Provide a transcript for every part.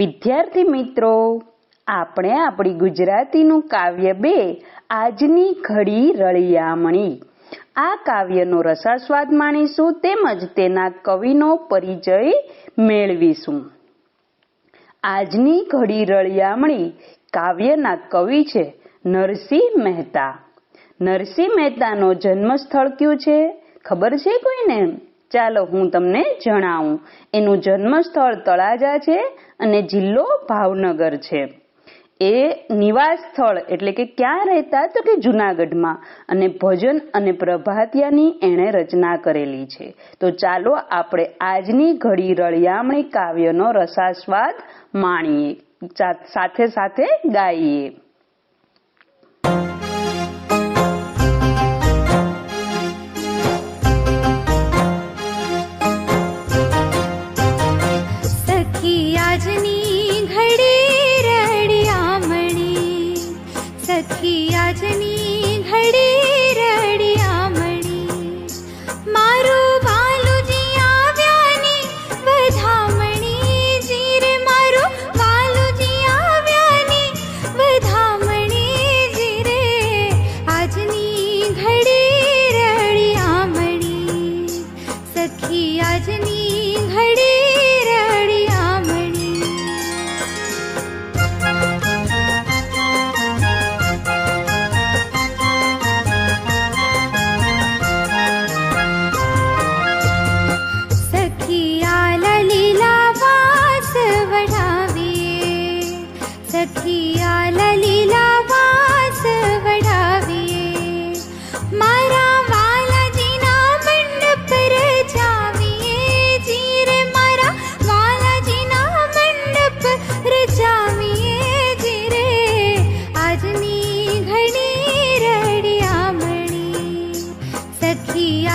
વિદ્યાર્થી મિત્રો, આપણે આપણી ગુજરાતીનું કાવ્ય બે, આજની ઘડી રળિયામણી. આ કાવ્યનો રસાસ્વાદ માણીશું તેમજ તેના કવિનો પરિચય મેળવીશું. આજની ઘડી રળિયામણી કાવ્યના કવિ છે નરસિંહ મહેતા. નરસિંહ મહેતાનો જન્મસ્થળ કયું છે? ખબર છે કોઈને? ચાલો હું તમને જણાવું. એનું જન્મસ્થળ તળાજા છે અને જિલ્લો ભાવનગર છે. એ નિવાસ સ્થળ એટલે કે ક્યાં રહેતા તો કે જુનાગઢમાં. અને ભજન અને પ્રભાતિયાની એણે રચના કરેલી છે. તો ચાલો આપણે આજની ઘડી રળિયામણી કાવ્યનો રસાસ્વાદ માણીએ. સાથે સાથે ગાઈએ. जनिमी मा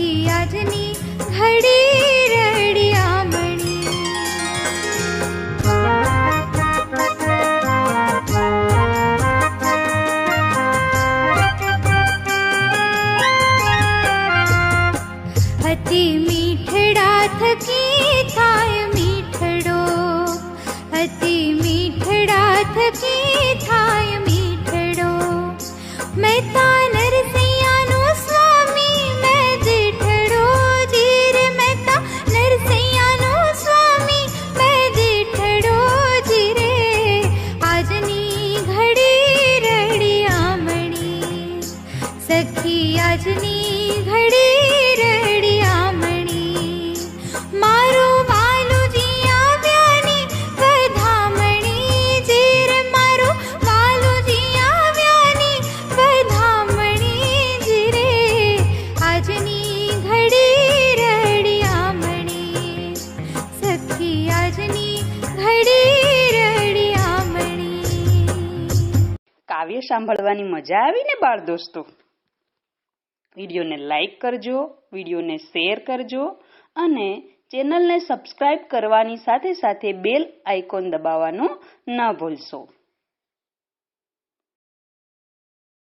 की अजनी घड़ी સાંભળવાની મજા આવી ને, બાળ દોસ્તો? વિડીયોને લાઈક કરજો, વિડીયોને શેર કરજો અને ચેનલને સબસ્ક્રાઇબ કરવાની સાથે સાથે બેલ આઇકોન દબાવવાનું ન ભૂલશો.